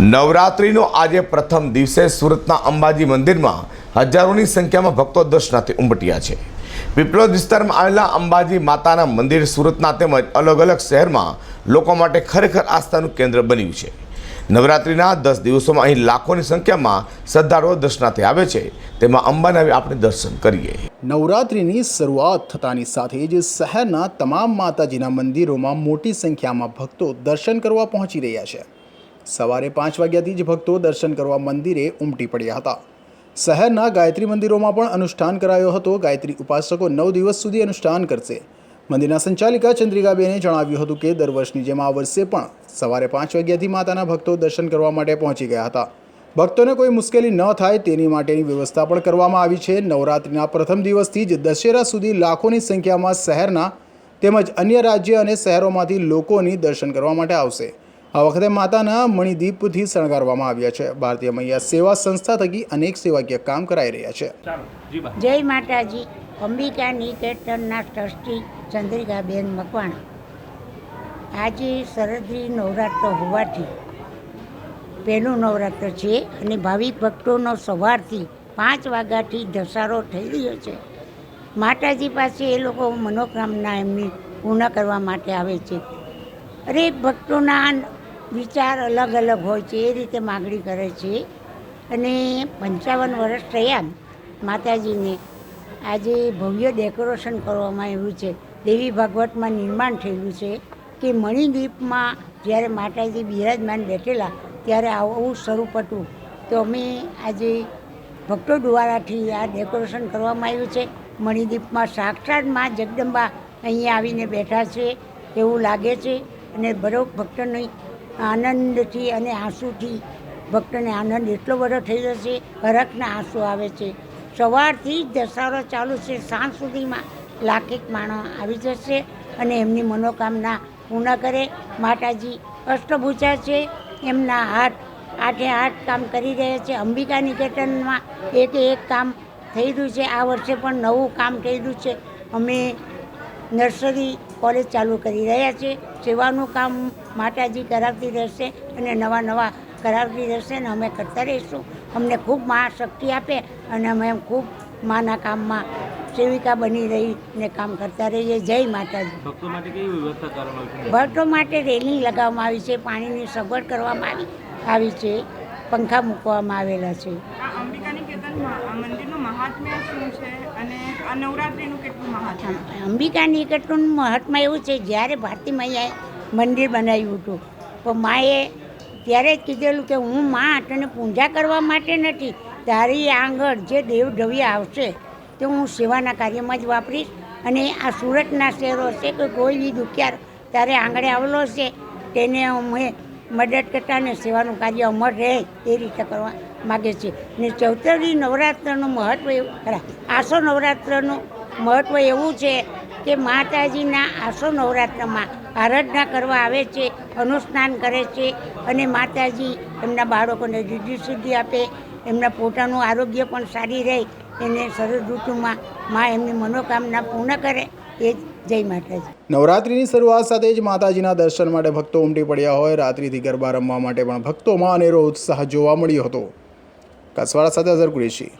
નવરાત્રિનો આજે પ્રથમ દિવસે સુરતના અંબાજી મંદિરમાં હજારોની સંખ્યામાં ભક્તો દર્શનાર્થે ઉમટ્યા છે. પીપળોદ વિસ્તારમાં આવેલા અંબાજી માતાના મંદિર સુરતના તેમજ અલગ અલગ શહેરમાં લોકો માટે ખરેખર આસ્થાનું કેન્દ્ર બન્યું છે. નવરાત્રિના દસ દિવસોમાં અહીં લાખોની સંખ્યામાં શ્રદ્ધાળુઓ દર્શનાર્થે આવે છે. તેમાં અંબાને આપણે દર્શન કરીએ. નવરાત્રિની શરૂઆત થતાની સાથે જ શહેરના તમામ માતાજીના મંદિરોમાં મોટી સંખ્યામાં ભક્તો દર્શન કરવા પહોંચી રહ્યા છે. સવારે પાંચ વાગ્યાથી જ ભક્તો દર્શન કરવા મંદિરે ઉમટી પડ્યા હતા. શહેરના ગાયત્રી મંદિરોમાં પણ અનુષ્ઠાન કરાયો હતો. ગાયત્રી ઉપાસકો નવ દિવસ સુધી અનુષ્ઠાન કરશે. મંદિરના સંચાલિકા ચંદ્રિકાબેને જણાવ્યું હતું કે, દર વર્ષની જેમ આ વર્ષે પણ સવારે પાંચ વાગ્યાથી માતાના ભક્તો દર્શન કરવા માટે પહોંચી ગયા હતા. ભક્તોને કોઈ મુશ્કેલી ન થાય તેની માટેની વ્યવસ્થા પણ કરવામાં આવી છે. નવરાત્રિના પ્રથમ દિવસથી જ દશેરા સુધી લાખોની સંખ્યામાં શહેરના તેમજ અન્ય રાજ્ય અને શહેરોમાંથી લોકોની દર્શન કરવા માટે આવશે. આ વખતે માતાના મણિદીપથી શણગારવામાં આવ્યા છે. ભારતીય મૈયા સેવા સંસ્થા થકી અનેક સેવાકીય કામ કરાઈ રહ્યા છે. જય માતાજી. અંબિકા નિકેતનના ટ્રસ્ટી ચંદ્રિકાબેન મકવાણા. આજે શરદરી નવરાત્ર હોવાથી, પહેલું નવરાત્ર છે અને ભાવિક ભક્તોનો સવારથી પાંચ વાગ્યાથી ધસારો થઈ રહ્યો છે. માતાજી પાસે એ લોકો મનોકામના એમની પૂર્ણ કરવા માટે આવે છે. અરે ભક્તોના વિચાર અલગ અલગ હોય છે, એ રીતે માગણી કરે છે. અને પંચાવન વર્ષ થયા માતાજીને. આજે ભવ્ય ડેકોરેશન કરવામાં આવ્યું છે. દેવી ભાગવતમાં નિર્માણ થયેલું છે કે મણિદ્વીપમાં જ્યારે માતાજી બિરાજમાન બેઠેલા ત્યારે આવું સ્વરૂપ હતું. તો અમે આજે ભક્તો દ્વારાથી આ ડેકોરેશન કરવામાં આવ્યું છે. મણિદ્વીપમાં સાક્ષાતમાં જગદંબા અહીંયા આવીને બેઠા છે, એવું લાગે છે. અને બરોબર ભક્તોની આનંદથી અને આંસુથી ભક્તને આનંદ એટલો બધો થઈ જશે, હરખના આંસુ આવે છે. સવારથી જ દશહરો ચાલુ છે, સાંજ સુધીમાં લાખેક માણસ આવી જશે અને એમની મનોકામના પૂર્ણ કરે. માતાજી અષ્ટભૂચા છે, એમના હાથ આઠે આઠ કામ કરી રહ્યા છે. અંબિકા નિકેતનમાં એક એક કામ થઈ રહ્યું છે. આ વર્ષે પણ નવું કામ થઈ રહ્યું છે. અમે નર્સરી કોલેજ ચાલુ કરી રહ્યા છે. સેવાનું કામ માતાજી કરાવતી રહેશે અને નવા નવા કરાવતી રહેશે અને અમે કરતા રહીશું. અમને ખૂબ મા શક્તિ આપે અને અમે ખૂબ માના કામમાં સેવિકા બની રહીને કામ કરતા રહીએ. જય માતાજી. ભક્તો માટે કેવી વ્યવસ્થા કરવામાં આવી ભક્તો માટે રેલિંગ લગાવવામાં આવી છે પાણીની સગવડ કરવામાં આવી આવી છે પંખા મૂકવામાં આવેલા છે. અંબિકા નિકેતનનું મહાત્મા એવું છે, જ્યારે ભારતી મૈયાએ મંદિર બનાવ્યું હતું. તો માએ ત્યારે જ કીધેલું કે હું માં તને પૂજા કરવા માટે નથી, તારી આંગળ જે દેવ ઢવ્ય આવશે, તે હું સેવાના કાર્યમાં જ વાપરીશ. અને આ સુરતના શહેરો છે કે કોઈ બી દુખિયાર તારે આંગળે આવેલો છે તેને અમે મદદ કરતા અને સેવાનું કાર્ય અમર રહે તે રીતે કરવા માગે છે. ને ચૌતરી નવરાત્રનું મહત્ત્વ ખરા, આસો નવરાત્રનું મહત્ત્વ એવું છે કે માતાજીના આસો નવરાત્રમાં આરાધના કરવા આવે છે અનુષ્ઠાન કરે છે અને માતાજી એમના બાળકોને જુદી સિદ્ધિ આપે, એમના પોતાનું આરોગ્ય પણ સારી રહે, એને શરદ ઋતુમાં મા એમની મનોકામના પૂર્ણ કરે, એ જય માતાજી. નવરાત્રિની શરૂઆત સાથે જ માતાજીના દર્શન માટે ભક્તો ઉમટી પડ્યા હોય, રાત્રિથી ગરબા રમવા માટે પણ ભક્તોમાં અનેરો ઉત્સાહ જોવા મળ્યો હતો. કસવાડા સાથે અઝર કુરેશી